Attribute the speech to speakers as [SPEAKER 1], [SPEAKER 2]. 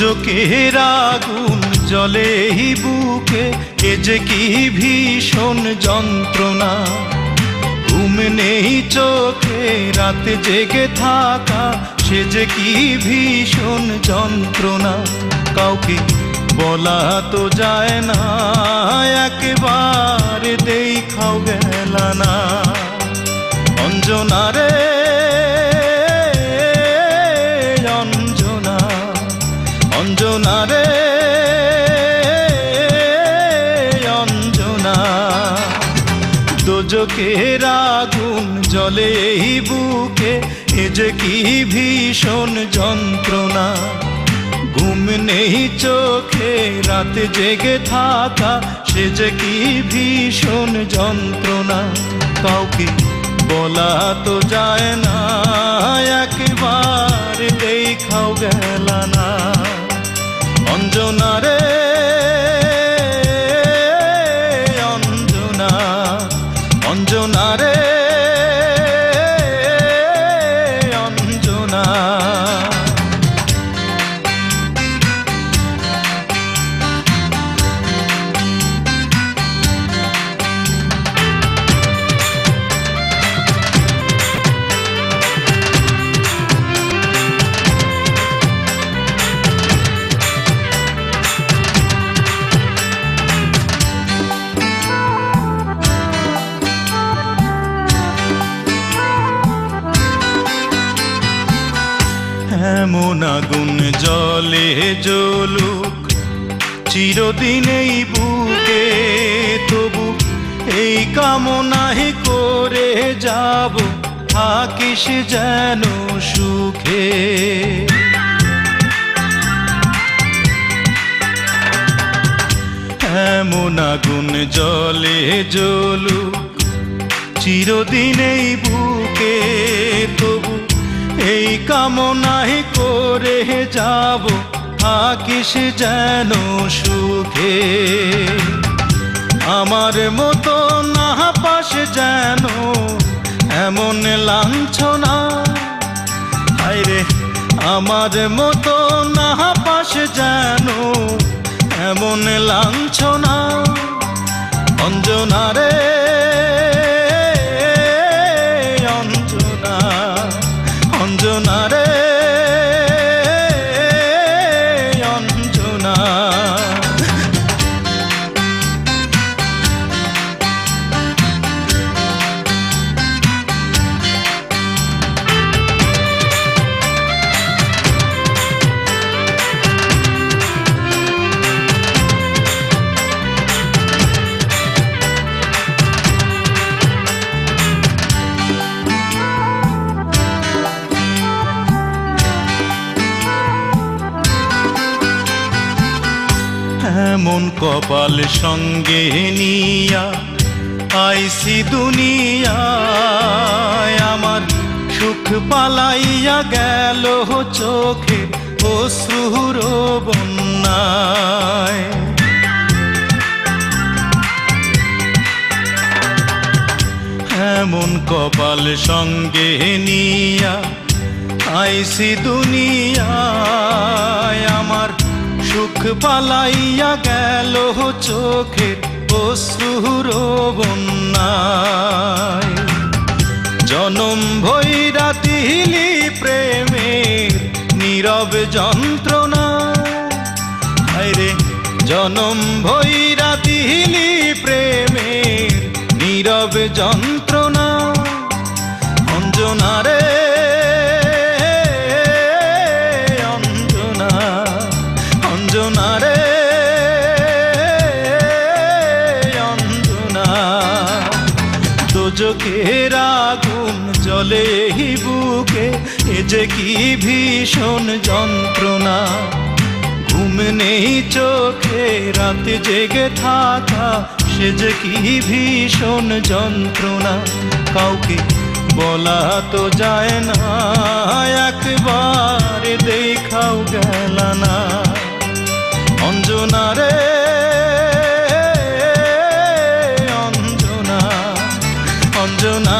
[SPEAKER 1] দোজকের আগুন জলে বুকে, এ যে কি ভীষণ যন্ত্রণা। ঘুম নেই চোখে, রাতে জেগে থাকা, সে যে কি ভীষণ যন্ত্রণা। কাউকে বলা তো যায় না, একেবারে দেখাও গেল না অঞ্জনা রে দোজকের আগুন জলে এই বুকে, এ যে কি ভীষণ যন্ত্রণা। ঘুম নেই চোখে, রাতে জেগে থাকা, সে যে কি ভীষণ যন্ত্রণা। কাউকে বলা তো যায় না এমন আগুন জলে জ্বলুক চিরদিন এই বুকে। তবু এই কামনাই করে যাব, থাকিস যেন সুখে। এমন আগুন জলে জ্বলুক চিরদিন এই বুকে। তবু এই কামনাই করে যাব, থাকিস যেন সুখে। আমার মতো না পাশ যেন এমন লাঞ্ছনা। হায়রে, আমার মতো না পাশ যেন এমন লাঞ্ছনা। এমন কপাল সঙ্গে নিয়া আইসি দুনিয়া আমার সুখ পালাইয়া গেল চোখে অশ্রুর বন্যায়। এমন কপাল সঙ্গে নিয়া আইসি দুনিয়ায়। আমার সুখ পালাইয়া গেল চোখের অশ্রুর বন্যায় জনম ভৈরা দিলি প্রেমের নীরব যন্ত্রণা। রে, জনম ভৈরা দিলি প্রেমের নীরব যন্ত্রণা। অঞ্জনা রে দোজকের আগুন জলে বুকে, এ যে কি ভীষণ যন্ত্রণা। ঘুম নেই চোখে, রাতে জেগে থাকা, সে যে কি ভীষণ যন্ত্রণা। কাউকে বলা তো যায় না। অঞ্জনা অঞ্জনা রে